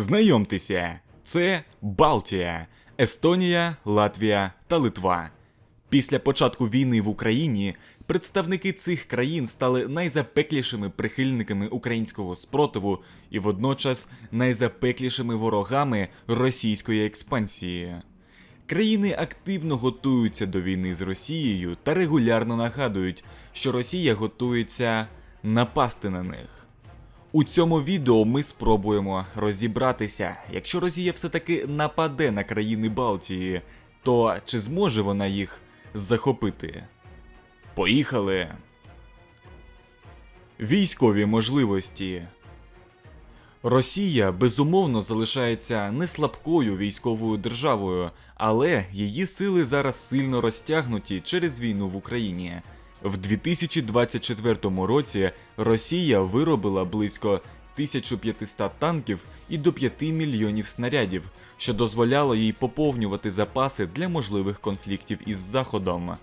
Знайомтеся, це Балтія, Естонія, Латвія та Литва. Після початку війни в Україні представники цих країн стали найзапеклішими прихильниками українського спротиву і водночас найзапеклішими ворогами російської експансії. Країни активно готуються до війни з Росією та регулярно нагадують, що Росія готується напасти на них. У цьому відео ми спробуємо розібратися, якщо Росія все-таки нападе на країни Балтії, то чи зможе вона їх захопити? Поїхали! Військові можливості. Росія безумовно залишається не слабкою військовою державою, але її сили зараз сильно розтягнуті через війну в Україні. В 2024 році Росія виробила близько 1500 танків і до 5 мільйонів снарядів, що дозволяло їй поповнювати запаси для можливих конфліктів із Заходом.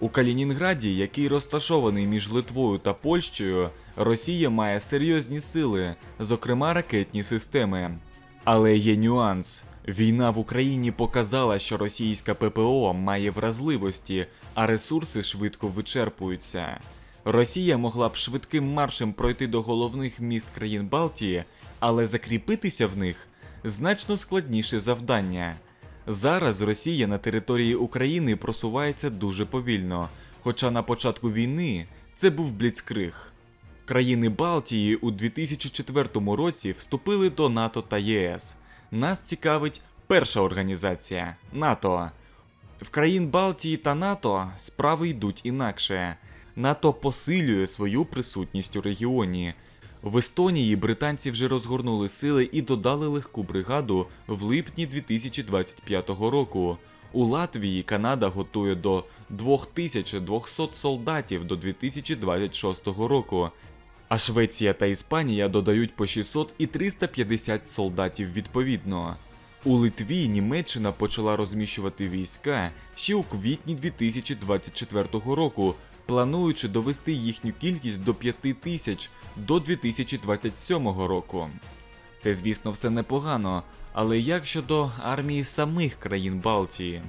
У Калінінграді, який розташований між Литвою та Польщею, Росія має серйозні сили, зокрема ракетні системи. Але є нюанс. Війна в Україні показала, що російська ППО має вразливості, а ресурси швидко вичерпуються. Росія могла б швидким маршем пройти до головних міст країн Балтії, але закріпитися в них значно складніше завдання. Зараз Росія на території України просувається дуже повільно, хоча на початку війни це був бліцкриг. Країни Балтії у 2004 році вступили до НАТО та ЄС. Нас цікавить перша організація НАТО. В країн Балтії та НАТО справи йдуть інакше. НАТО посилює свою присутність у регіоні. В Естонії британці вже розгорнули сили і додали легку бригаду в липні 2025 року. У Латвії Канада готує до 2200 солдатів до 2026 року. А Швеція та Іспанія додають по 600 і 350 солдатів відповідно. У Литві Німеччина почала розміщувати війська ще у квітні 2024 року, плануючи довести їхню кількість до 5 тисяч до 2027 року. Це, звісно, все непогано, але як щодо армії самих країн Балтії?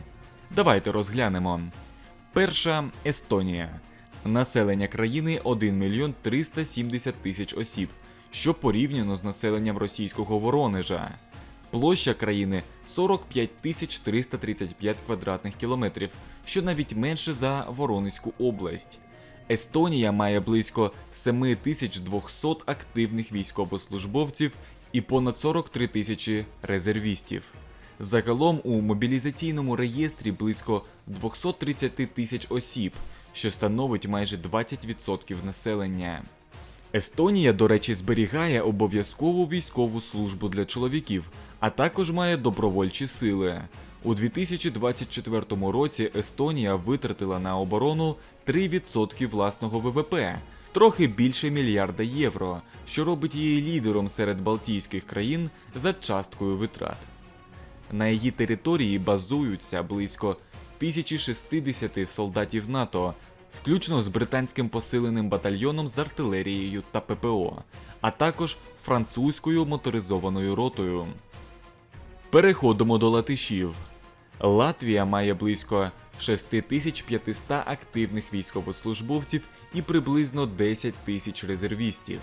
Давайте розглянемо. Перша Естонія. Населення країни 1 мільйон 370 тисяч осіб, що порівняно з населенням російського Воронежа. Площа країни 45 тисяч 335 квадратних кілометрів, що навіть менше за Воронезьку область. Естонія має близько 7200 активних військовослужбовців і понад 43 тисячі резервістів. Загалом у мобілізаційному реєстрі близько 230 тисяч осіб, що становить майже 20% населення. Естонія, до речі, зберігає обов'язкову військову службу для чоловіків, а також має добровольчі сили. У 2024 році Естонія витратила на оборону 3% власного ВВП, трохи більше мільярда євро, що робить її лідером серед Балтійських країн за часткою витрат. На її території базуються близько 1060 солдатів НАТО, включно з британським посиленим батальйоном з артилерією та ППО, а також французькою моторизованою ротою. Переходимо до латишів. Латвія має близько 6500 активних військовослужбовців і приблизно 10 тисяч резервістів.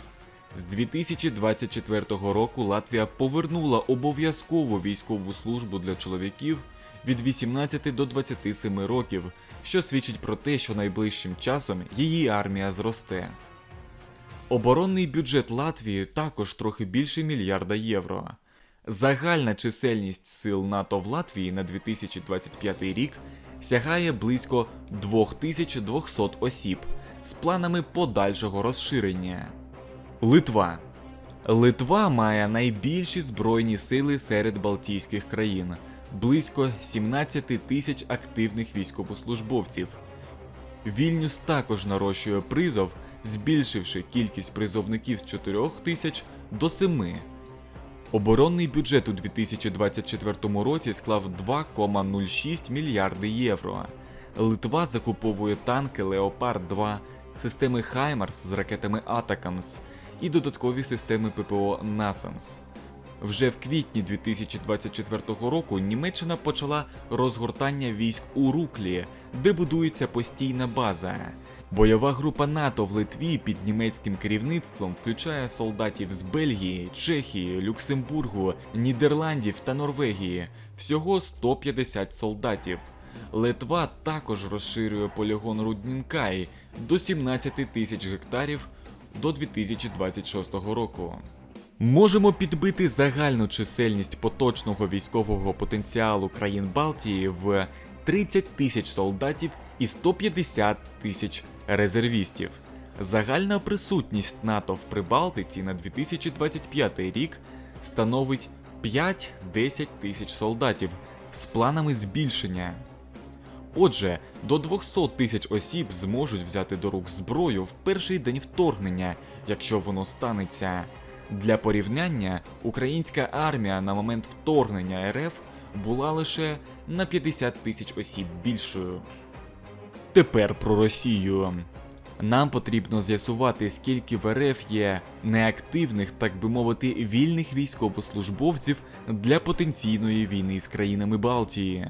З 2024 року Латвія повернула обов'язкову військову службу для чоловіків від 18 до 27 років, що свідчить про те, що найближчим часом її армія зросте. Оборонний бюджет Латвії також трохи більше мільярда євро. Загальна чисельність сил НАТО в Латвії на 2025 рік сягає близько 2200 осіб з планами подальшого розширення. Литва. Литва має найбільші збройні сили серед Балтійських країн близько 17 тисяч активних військовослужбовців. Вільнюс також нарощує призов, збільшивши кількість призовників з 4 тисяч до 7. Оборонний бюджет у 2024 році склав 2,06 мільярди євро. Литва закуповує танки Леопард 2, системи Хаймарс з ракетами Атакамс і додаткові системи ППО NASAMS. Вже в квітні 2024 року Німеччина почала розгортання військ у Руклі, де будується постійна база. Бойова група НАТО в Литві під німецьким керівництвом включає солдатів з Бельгії, Чехії, Люксембургу, Нідерландів та Норвегії. Всього 150 солдатів. Литва також розширює полігон Руднінкай до 17 тисяч гектарів до 2026 року. Можемо підбити загальну чисельність поточного військового потенціалу країн Балтії в 30 тисяч солдатів і 150 тисяч резервістів. Загальна присутність НАТО в Прибалтиці на 2025 рік становить 5-10 тисяч солдатів з планами збільшення. Отже, до 200 тисяч осіб зможуть взяти до рук зброю в перший день вторгнення, якщо воно станеться. Для порівняння, українська армія на момент вторгнення РФ була лише на 50 тисяч осіб більшою. Тепер про Росію. Нам потрібно з'ясувати, скільки в РФ є неактивних, так би мовити, вільних військовослужбовців для потенційної війни з країнами Балтії.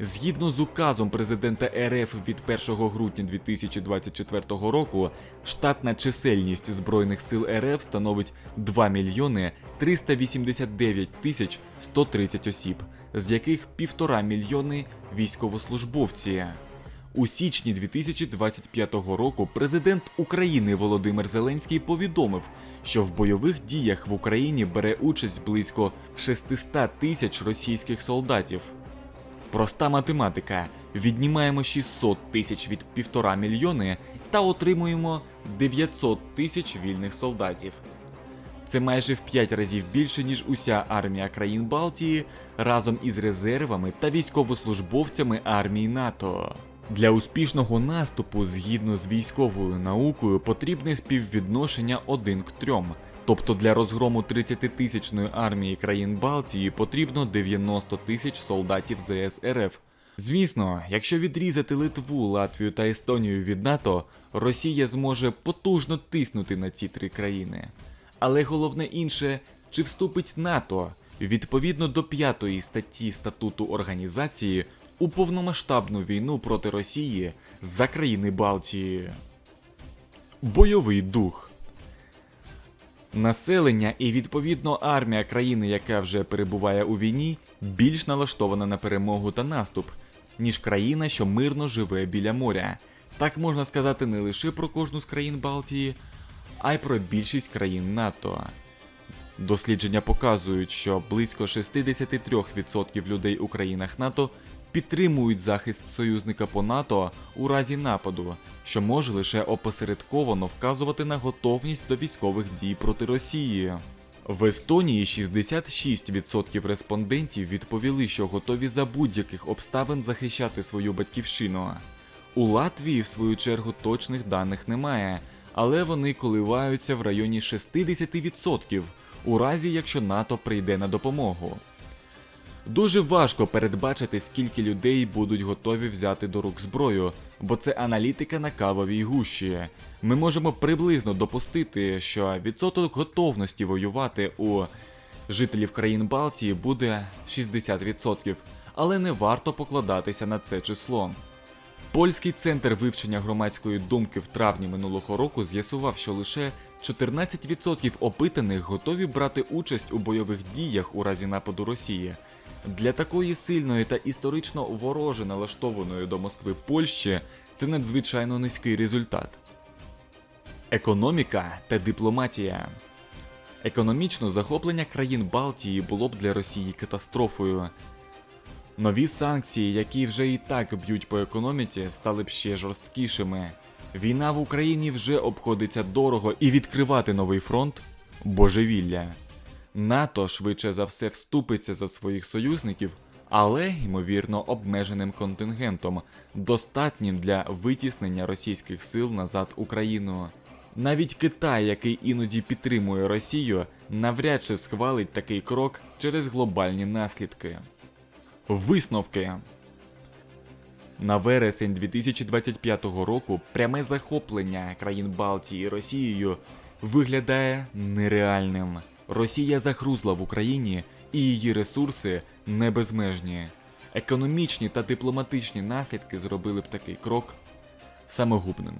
Згідно з указом президента РФ від 1 грудня 2024 року, штатна чисельність Збройних сил РФ становить 2 мільйони 389 тисяч 130 осіб, з яких 1,5 мільйони військовослужбовці. У січні 2025 року президент України Володимир Зеленський повідомив, що в бойових діях в Україні бере участь близько 600 тисяч російських солдатів. Проста математика. Віднімаємо 600 тисяч від 1,5 мільйони та отримуємо 900 тисяч вільних солдатів. Це майже в 5 разів більше, ніж уся армія країн Балтії разом із резервами та військовослужбовцями армії НАТО. Для успішного наступу, згідно з військовою наукою, потрібне співвідношення 1 к 3. Тобто для розгрому 30-тисячної армії країн Балтії потрібно 90 тисяч солдатів ЗС РФ. Звісно, якщо відрізати Литву, Латвію та Естонію від НАТО, Росія зможе потужно тиснути на ці три країни. Але головне інше, чи вступить НАТО відповідно до п'ятої статті статуту організації у повномасштабну війну проти Росії за країни Балтії. Бойовий дух. Населення і відповідно армія країни, яка вже перебуває у війні, більш налаштована на перемогу та наступ, ніж країна, що мирно живе біля моря. Так можна сказати не лише про кожну з країн Балтії, а й про більшість країн НАТО. Дослідження показують, що близько 63% людей у країнах НАТО підтримують захист союзника по НАТО у разі нападу, що може лише опосередковано вказувати на готовність до військових дій проти Росії. В Естонії 66% респондентів відповіли, що готові за будь-яких обставин захищати свою батьківщину. У Латвії, в свою чергу, точних даних немає, але вони коливаються в районі 60% у разі якщо НАТО прийде на допомогу. Дуже важко передбачити, скільки людей будуть готові взяти до рук зброю, бо це аналітика на кавовій гущі. Ми можемо приблизно допустити, що відсоток готовності воювати у жителів країн Балтії буде 60%, але не варто покладатися на це число. Польський центр вивчення громадської думки в травні минулого року з'ясував, що лише 14% опитаних готові брати участь у бойових діях у разі нападу Росії. Для такої сильної та історично вороже налаштованої до Москви Польщі це надзвичайно низький результат. Економіка та дипломатія. Економічно захоплення країн Балтії було б для Росії катастрофою. Нові санкції, які вже і так б'ють по економіці, стали б ще жорсткішими. Війна в Україні вже обходиться дорого і відкривати новий фронт божевілля. НАТО швидше за все вступиться за своїх союзників, але ймовірно обмеженим контингентом, достатнім для витіснення російських сил назад Україну. Навіть Китай, який іноді підтримує Росію, навряд чи схвалить такий крок через глобальні наслідки. Висновки на вересень 2025 року пряме захоплення країн Балтії Росією виглядає нереальним. Росія захрузла в Україні і її ресурси не безмежні. Економічні та дипломатичні наслідки зробили б такий крок самогубним.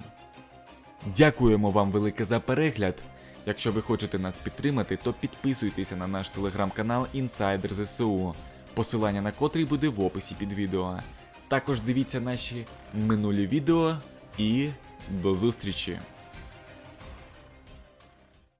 Дякуємо вам велике за перегляд. Якщо ви хочете нас підтримати, то підписуйтеся на наш телеграм-канал Інсайдер ЗСУ, посилання на котрий буде в описі під відео. Також дивіться наші минулі відео і до зустрічі!